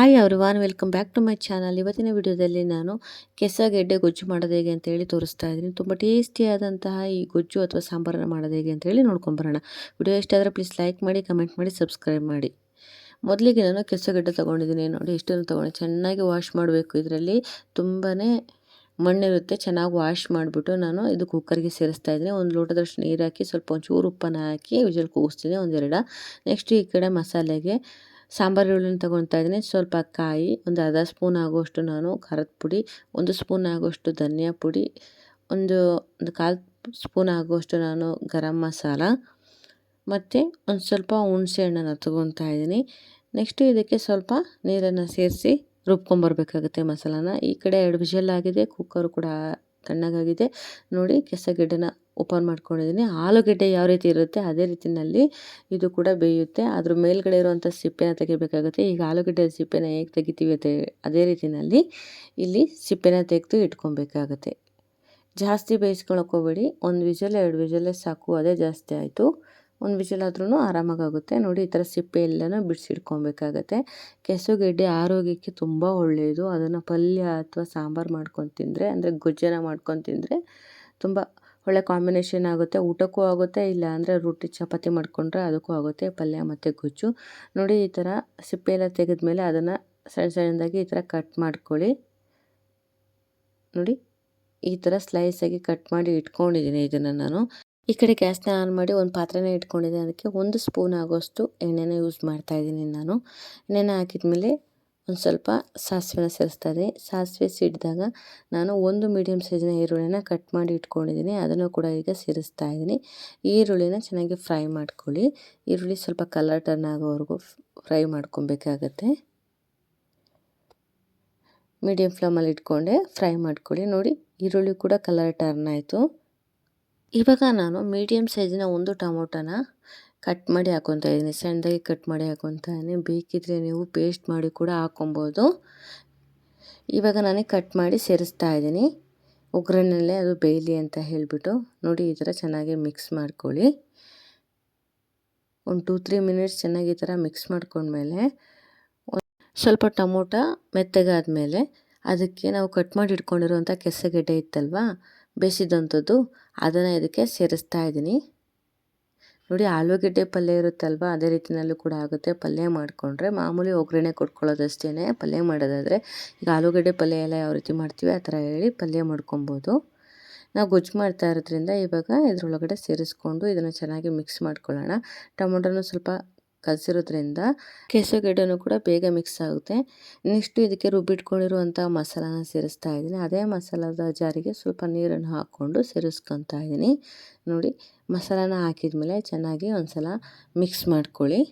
Hi von welcome back to my channel ಇವತ್ತಿನ ವಿಡಿಯೋದಲ್ಲಿ ನಾನು ಕೆಸಗೆಡ್ಡೆ ಗೊಜ್ಜು ಮಾಡೋದು ಹೇಗೆ ಅಂತ ಹೇಳಿ ತೋರಿಸ್ತಾ ಇದ್ದೀನಿ. ತುಂಬ ಟೇಸ್ಟಿಯಾದಂತಹ ಈ ಗೊಜ್ಜು ಅಥವಾ ಸಾಂಬಾರನ್ನು ಮಾಡೋದು ಹೇಗೆ ಅಂತ ಹೇಳಿ ನೋಡ್ಕೊಂಬರೋಣ ವಿಡಿಯೋ ಇಷ್ಟ ಆದರೆ ಪ್ಲೀಸ್ ಲೈಕ್ ಮಾಡಿ ಕಮೆಂಟ್ ಮಾಡಿ ಸಬ್ಸ್ಕ್ರೈಬ್ ಮಾಡಿ. ಮೊದಲಿಗೆ ನಾನು ಕೆಸಗೆಡ್ಡೆ ತೊಗೊಂಡಿದ್ದೀನಿ. ನೋಡಿ ಇಷ್ಟನ್ನು ತೊಗೊಂಡು? ಚೆನ್ನಾಗಿ ವಾಶ್ ಮಾಡಬೇಕು. ಇದರಲ್ಲಿ ತುಂಬಾ ಮಣ್ಣಿರುತ್ತೆ. ಚೆನ್ನಾಗಿ ವಾಶ್ ಮಾಡಿಬಿಟ್ಟು ನಾನು ಇದು ಕುಕ್ಕರ್ಗೆ ಸೇರಿಸ್ತಾ ಇದ್ದೀನಿ. ಒಂದು ಲೋಟದಷ್ಟು ನೀರು ಹಾಕಿ, ಸ್ವಲ್ಪ ಒಂಚೂರು ಉಪ್ಪನ್ನು ಹಾಕಿ, ವಿಜಲ್ ಕೂಗಿಸ್ತೀನಿ. ಒಂದೆರಡು. ನೆಕ್ಸ್ಟ್ ಈ ಕಡೆ ಮಸಾಲೆಗೆ ಸಾಂಬಾರು ಈರುಳ್ಳಿನ ತೊಗೊಳ್ತಾ ಇದ್ದೀನಿ. ಸ್ವಲ್ಪ ಕಾಯಿ, ಒಂದು ಅರ್ಧ ಸ್ಪೂನ್ ಆಗುವಷ್ಟು ನಾನು ಖಾರದ ಪುಡಿ, ಒಂದು ಸ್ಪೂನ್ ಆಗುವಷ್ಟು ಧನಿಯಾ ಪುಡಿ, ಒಂದು ಒಂದು ಕಾಲು ಸ್ಪೂನ್ ಆಗುವಷ್ಟು ನಾನು ಗರಂ ಮಸಾಲ, ಮತ್ತು ಒಂದು ಸ್ವಲ್ಪ ಹುಣಸೆ ಹಣ್ಣನ್ನು ತೊಗೊತಾ ಇದ್ದೀನಿ. ನೆಕ್ಸ್ಟು ಇದಕ್ಕೆ ಸ್ವಲ್ಪ ನೀರನ್ನು ಸೇರಿಸಿ ರುಬ್ಕೊಂಬರ್ಬೇಕಾಗುತ್ತೆ ಮಸಾಲಾನ. ಈ ಕಡೆ ಎರಡು ವಿಷಲ್ ಆಗಿದೆ ಕುಕ್ಕರು ಕೂಡ ತಣ್ಣಗಾಗಿದೆ. ನೋಡಿ ಕೆಸಗೆಡ್ಡೆನ ಓಪನ್ ಮಾಡ್ಕೊಂಡಿದ್ದೀನಿ. ಆಲೂಗಡ್ಡೆ ಯಾವ ರೀತಿ ಇರುತ್ತೆ ಅದೇ ರೀತಿಯಲ್ಲಿ ಇದು ಕೂಡ ಬೇಯುತ್ತೆ. ಅದ್ರ ಮೇಲ್ಗಡೆ ಇರುವಂಥ ಸಿಪ್ಪೆನ ತೆಗಿಬೇಕಾಗುತ್ತೆ. ಈಗ ಆಲೂಗಡ್ಡೆ ಸಿಪ್ಪೆನ ಹೇಗೆ ತೆಗಿತೀವಿ ಅದೇ ಅದೇ ರೀತಿಯಲ್ಲಿ ಇಲ್ಲಿ ಸಿಪ್ಪೆನ ತೆಗೆದು ಇಟ್ಕೊಬೇಕಾಗುತ್ತೆ. ಜಾಸ್ತಿ ಬೇಯಿಸ್ಕೊಳಕ್ಕೆ ಹೋಗ್ಬೇಡಿ. ಒಂದು ವಿಜಲ್, ಎರಡು ವಿಜಲ್ಲೇ ಸಾಕು, ಅದೇ ಜಾಸ್ತಿ ಆಯಿತು. ಒಂದು ವಿಷಲ್ ಆದ್ರೂ ಆರಾಮಾಗುತ್ತೆ ನೋಡಿ, ಈ ಥರ ಸಿಪ್ಪೆ ಎಲ್ಲನೂ ಬಿಡಿಸಿಡ್ಕೊಬೇಕಾಗತ್ತೆ ಕೆಸುಗೆಡ್ಡೆ ಆರೋಗ್ಯಕ್ಕೆ ತುಂಬ ಒಳ್ಳೆಯದು. ಅದನ್ನು ಪಲ್ಯ ಅಥವಾ ಸಾಂಬಾರು ಮಾಡ್ಕೊಂಡು ತಿಂದರೆ, ಅಂದರೆ ಗೊಜ್ಜನ ಮಾಡ್ಕೊಂಡು ತಿಂದರೆ ತುಂಬ ಒಳ್ಳೆ ಕಾಂಬಿನೇಷನ್ ಆಗುತ್ತೆ. ಊಟಕ್ಕೂ ಆಗುತ್ತೆ ಇಲ್ಲ ಅಂದರೆ ರೊಟ್ಟಿ, ಚಪಾತಿ ಮಾಡಿಕೊಂಡ್ರೆ ಅದಕ್ಕೂ ಆಗುತ್ತೆ, ಪಲ್ಯ ಮತ್ತು ಗೊಜ್ಜು. ನೋಡಿ, ಈ ಥರ ಸಿಪ್ಪೆ ಎಲ್ಲ ತೆಗೆದ್ಮೇಲೆ ಅದನ್ನು ಸಣ್ಣ ಸಣ್ಣದಾಗಿ ಈ ಥರ ಕಟ್ ಮಾಡ್ಕೊಳ್ಳಿ. ನೋಡಿ, ಈ ಥರ ಸ್ಲೈಸಾಗಿ ಕಟ್ ಮಾಡಿ ಇಟ್ಕೊಂಡಿದ್ದೀನಿ ಇದನ್ನು ನಾನು. ಈ ಕಡೆ ಗ್ಯಾಸ್ನ ಆನ್ ಮಾಡಿ ಒಂದು ಪಾತ್ರೆನ ಇಟ್ಕೊಂಡಿದ್ದೆ ಅದಕ್ಕೆ ಒಂದು ಸ್ಪೂನ್ ಆಗೋಷ್ಟು ಎಣ್ಣೆನ ಯೂಸ್ ಮಾಡ್ತಾ ಇದ್ದೀನಿ ನಾನು. ಎಣ್ಣೆನ ಹಾಕಿದ ಮೇಲೆ ಒಂದು ಸ್ವಲ್ಪ ಸಾಸಿವೆನ ಸೇರಿಸ್ತಾ ಇದ್ದೀನಿ. ಸಾಸಿವೆ ಸಿಡಿದಾಗ ನಾನು ಒಂದು ಮೀಡಿಯಮ್ ಸೈಜಿನ ಈರುಳ್ಳಿನ ಕಟ್ ಮಾಡಿ ಇಟ್ಕೊಂಡಿದ್ದೀನಿ. ಅದನ್ನು ಕೂಡ ಈಗ ಸೇರಿಸ್ತಾ ಇದ್ದೀನಿ. ಈರುಳ್ಳಿನ ಚೆನ್ನಾಗಿ ಫ್ರೈ ಮಾಡ್ಕೊಳ್ಳಿ. ಈರುಳ್ಳಿ ಸ್ವಲ್ಪ ಕಲರ್ ಟರ್ನ್ ಆಗೋವರೆಗೂ ಫ್ರೈ ಮಾಡ್ಕೊಬೇಕಾಗತ್ತೆ. ಮೀಡಿಯಮ್ ಫ್ಲೇಮಲ್ಲಿ ಇಟ್ಕೊಂಡೆ ಫ್ರೈ ಮಾಡ್ಕೊಳ್ಳಿ. ನೋಡಿ, ಈರುಳ್ಳಿ ಕೂಡ ಕಲರ್ ಟರ್ನ್ ಆಯಿತು. ಇವಾಗ ನಾನು ಮೀಡಿಯಮ್ ಸೈಜಿನ ಒಂದು ಟೊಮೊಟೊನ ಕಟ್ ಮಾಡಿ ಹಾಕೊತಾ ಇದ್ದೀನಿ. ಸಣ್ಣದಾಗಿ ಕಟ್ ಮಾಡಿ ಹಾಕೊತಾ ಇದ್ದೀನಿ ಬೇಕಿದ್ರೆ ನೀವು ಪೇಸ್ಟ್ ಮಾಡಿ ಕೂಡ ಹಾಕೊಬೋದು ಇವಾಗ ನಾನು ಕಟ್ ಮಾಡಿ ಸೇರಿಸ್ತಾ ಇದ್ದೀನಿ. ಒಗ್ಗರಣೆಲ್ಲೇ ಅದು ಬೇಯಲಿ ಅಂತ ಹೇಳಿಬಿಟ್ಟು. ನೋಡಿ, ಈ ಥರ ಚೆನ್ನಾಗಿ ಮಿಕ್ಸ್ ಮಾಡ್ಕೊಳ್ಳಿ. ಒಂದು ಟೂ, ತ್ರೀ ಮಿನಿಟ್ಸ್ ಚೆನ್ನಾಗಿ ಈ ಥರ ಮಿಕ್ಸ್ ಮಾಡ್ಕೊಂಡ್ಮೇಲೆ ಸ್ವಲ್ಪ ಟೊಮೊಟೊ ಮೆತ್ತಗಾದ್ಮೇಲೆ ಅದಕ್ಕೆ ನಾವು ಕಟ್ ಮಾಡಿ ಇಟ್ಕೊಂಡಿರುವಂಥ ಕೆಸಗೆಡ್ಡೆ ಇತ್ತಲ್ವ? ಬೇಯಿಸಿದಂಥದ್ದು ಅದನ್ನು ಇದಕ್ಕೆ ಸೇರಿಸ್ತಾ ಇದ್ದೀನಿ. ನೋಡಿ, ಆಲೂಗೆಡ್ಡೆ ಪಲ್ಯ ಇರುತ್ತಲ್ವ, ಅದೇ ರೀತಿಯಲ್ಲೂ ಕೂಡ ಆಗುತ್ತೆ. ಪಲ್ಯ ಮಾಡಿಕೊಂಡ್ರೆ ಮಾಮೂಲಿ ಒಗ್ಗರಣೆ ಕೊಟ್ಕೊಳ್ಳೋದಷ್ಟೇ ಪಲ್ಯ ಮಾಡೋದಾದರೆ ಈಗ ಆಲೂಗಡ್ಡೆ ಪಲ್ಯ ಎಲ್ಲ ಯಾವ ರೀತಿ ಮಾಡ್ತೀವಿ, ಆ ಥರ ಹೇಳಿ ಪಲ್ಯ ಮಾಡ್ಕೊಬೋದು. ನಾವು ಗೊಜ್ಜು ಮಾಡ್ತಾ ಇರೋದ್ರಿಂದ ಇವಾಗ ಇದರೊಳಗಡೆ ಸೇರಿಸ್ಕೊಂಡು ಇದನ್ನು ಚೆನ್ನಾಗಿ ಮಿಕ್ಸ್ ಮಾಡ್ಕೊಳ್ಳೋಣ. ಟೊಮೊಟೊನೂ ಸ್ವಲ್ಪ ಕಲಸಿರೋದ್ರಿಂದ ಕೆಸುಗೆಡ್ಡೆನೂ ಕೂಡ ಬೇಗ ಮಿಕ್ಸ್ ಆಗುತ್ತೆ. ನೆಕ್ಸ್ಟು ಇದಕ್ಕೆ ರುಬ್ಬಿಟ್ಕೊಂಡಿರುವಂಥ ಮಸಾಲಾನ ಸೇರಿಸ್ತಾ ಇದ್ದೀನಿ. ಅದೇ ಮಸಾಲದ ಜಾರಿಗೆ ಸ್ವಲ್ಪ ನೀರನ್ನು ಹಾಕ್ಕೊಂಡು ಸೇರಿಸ್ಕೊತಾ ಇದ್ದೀನಿ. ನೋಡಿ ಮಸಾಲಾನ ಹಾಕಿದ ಮೇಲೆ ಚೆನ್ನಾಗಿ ಒಂದು ಸಲ ಮಿಕ್ಸ್ ಮಾಡ್ಕೊಳ್ಳಿ.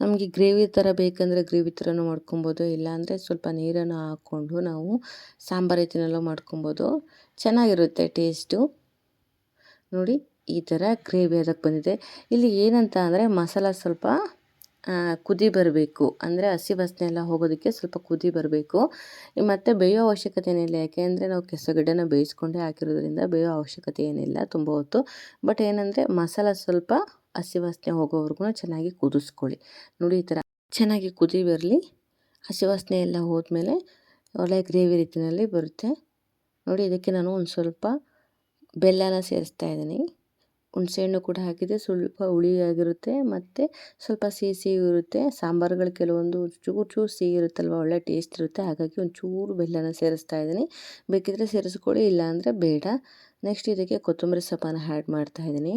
ನಮಗೆ ಗ್ರೇವಿ ಥರ ಬೇಕಂದರೆ ಗ್ರೇವಿ ಥರನೂ ಮಾಡ್ಕೊಬೋದು ಇಲ್ಲಾಂದರೆ ಸ್ವಲ್ಪ ನೀರನ್ನು ಹಾಕ್ಕೊಂಡು ನಾವು ಸಾಂಬಾರು ರೀತಿನಲ್ಲೂ ಮಾಡ್ಕೊಬೋದು. ಚೆನ್ನಾಗಿರುತ್ತೆ ಟೇಸ್ಟು ನೋಡಿ ಈ ಥರ ಗ್ರೇವಿ ಅದಕ್ಕೆ ಬಂದಿದೆ. ಇಲ್ಲಿ ಏನಂತ ಅಂದರೆ ಮಸಾಲ ಸ್ವಲ್ಪ ಕುದಿ ಬರಬೇಕು. ಅಂದರೆ ಹಸಿ ವಾಸನೆ ಎಲ್ಲ ಹೋಗೋದಕ್ಕೆ ಸ್ವಲ್ಪ ಕುದಿ ಬರಬೇಕು. ಮತ್ತು ಬೇಯೋ ಅವಶ್ಯಕತೆ ಏನಿಲ್ಲ. ಯಾಕೆಂದರೆ ನಾವು ಕೆಸಗಡ್ಡೆನ ಬೇಯಿಸ್ಕೊಂಡೇ ಹಾಕಿರೋದ್ರಿಂದ ಬೇಯೋ ಅವಶ್ಯಕತೆ ಏನಿಲ್ಲ, ತುಂಬ ಹೊತ್ತು. ಬಟ್ ಏನಂದರೆ ಮಸಾಲ ಸ್ವಲ್ಪ ಹಸಿ ವಾಸನೆ ಹೋಗೋವರೆಗೂ ಚೆನ್ನಾಗಿ ಕುದಿಸ್ಕೊಳ್ಳಿ. ನೋಡಿ ಈ ಥರ ಚೆನ್ನಾಗಿ ಕುದಿ ಬರಲಿ. ಹಸಿ ವಾಸನೆ ಎಲ್ಲ ಹೋದ್ಮೇಲೆ ಒಳ್ಳೆ ಗ್ರೇವಿ ರೀತಿಯಲ್ಲಿ ಬರುತ್ತೆ. ನೋಡಿ ಇದಕ್ಕೆ ನಾನು ಒಂದು ಸ್ವಲ್ಪ ಬೆಲ್ಲನ ಸೇರಿಸ್ತಾ ಇದ್ದೀನಿ. ಹುಣಸೆಹಣ್ಣು ಕೂಡ ಹಾಕಿದೆ. ಸ್ವಲ್ಪ ಹುಳಿಯಾಗಿರುತ್ತೆ ಮತ್ತು ಸ್ವಲ್ಪ ಸಿಹಿ ಸಿಹಿ ಇರುತ್ತೆ. ಸಾಂಬಾರುಗಳು ಕೆಲವೊಂದು ಚೂರು ಚೂರು ಸಿಹಿ ಇರುತ್ತಲ್ವ, ಒಳ್ಳೆ ಟೇಸ್ಟ್ ಇರುತ್ತೆ. ಹಾಗಾಗಿ ಒಂದು ಚೂರು ಬೆಲ್ಲನ ಸೇರಿಸ್ತಾ ಇದ್ದೀನಿ. ಬೇಕಿದ್ದರೆ ಸೇರಿಸ್ಕೊಳ್ಳಿ, ಇಲ್ಲಾಂದರೆ ಬೇಡ. ನೆಕ್ಸ್ಟ್ ಇದಕ್ಕೆ ಕೊತ್ತಂಬರಿ ಸೊಪ್ಪನ್ನು ಆ್ಯಡ್ ಮಾಡ್ತಾ ಇದ್ದೀನಿ.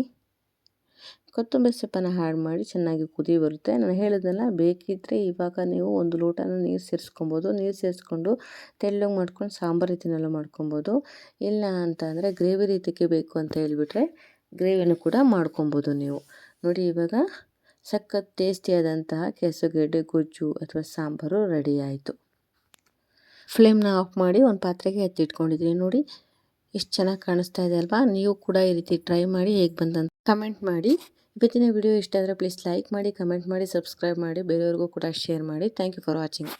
ಕೊತ್ತಂಬರಿ ಸೊಪ್ಪನ್ನು ಆ್ಯಡ್ ಮಾಡಿ ಚೆನ್ನಾಗಿ ಕುದಿ ಬರುತ್ತೆ. ನಾನು ಹೇಳಿದ್ನಲ್ಲ ಬೇಕಿದ್ದರೆ ಇವಾಗ ನೀವು ಒಂದು ಲೋಟನ ನೀರು ಸೇರಿಸ್ಕೊಬೋದು. ನೀರು ಸೇರಿಸ್ಕೊಂಡು ತೆಳ್ಳಗೆ ಮಾಡ್ಕೊಂಡು ಸಾಂಬಾರು ರೀತಿನೆಲ್ಲ ಮಾಡ್ಕೊಬೋದು. ಇಲ್ಲ ಅಂತ ಅಂದರೆ ಗ್ರೇವಿ ರೀತಿಗೆ ಬೇಕು ಅಂತ ಹೇಳಿಬಿಟ್ರೆ ಗ್ರೇವಿನೂ ಕೂಡ ಮಾಡ್ಕೊಬೋದು ನೀವು. ನೋಡಿ ಇವಾಗ ಸಖತ್ ಟೇಸ್ಟಿಯಾದಂತಹ ಕೆಸುಗೆಡ್ಡೆ ಗೊಜ್ಜು ಅಥವಾ ಸಾಂಬಾರು ರೆಡಿ ಆಯಿತು. ಫ್ಲೇಮ್ನ ಆಫ್ ಮಾಡಿ ಒಂದು ಪಾತ್ರೆಗೆ ಎತ್ತಿಟ್ಕೊಂಡಿದ್ದೀನಿ. ನೋಡಿ ಎಷ್ಟು ಚೆನ್ನಾಗಿ ಕಾಣಿಸ್ತಾ ಇದೆ ಅಲ್ವಾ? ನೀವು ಕೂಡ ಈ ರೀತಿ ಟ್ರೈ ಮಾಡಿ ಹೇಗೆ ಬಂದಂತ ಕಮೆಂಟ್ ಮಾಡಿ. ಇವತ್ತಿನ ವಿಡಿಯೋ ಇಷ್ಟ ಆದರೆ ಪ್ಲೀಸ್ ಲೈಕ್ ಮಾಡಿ ಕಮೆಂಟ್ ಮಾಡಿ ಸಬ್ಸ್ಕ್ರೈಬ್ ಮಾಡಿ, ಬೇರೆಯವ್ರಿಗೂ ಕೂಡ ಶೇರ್ ಮಾಡಿ. Thank you for watching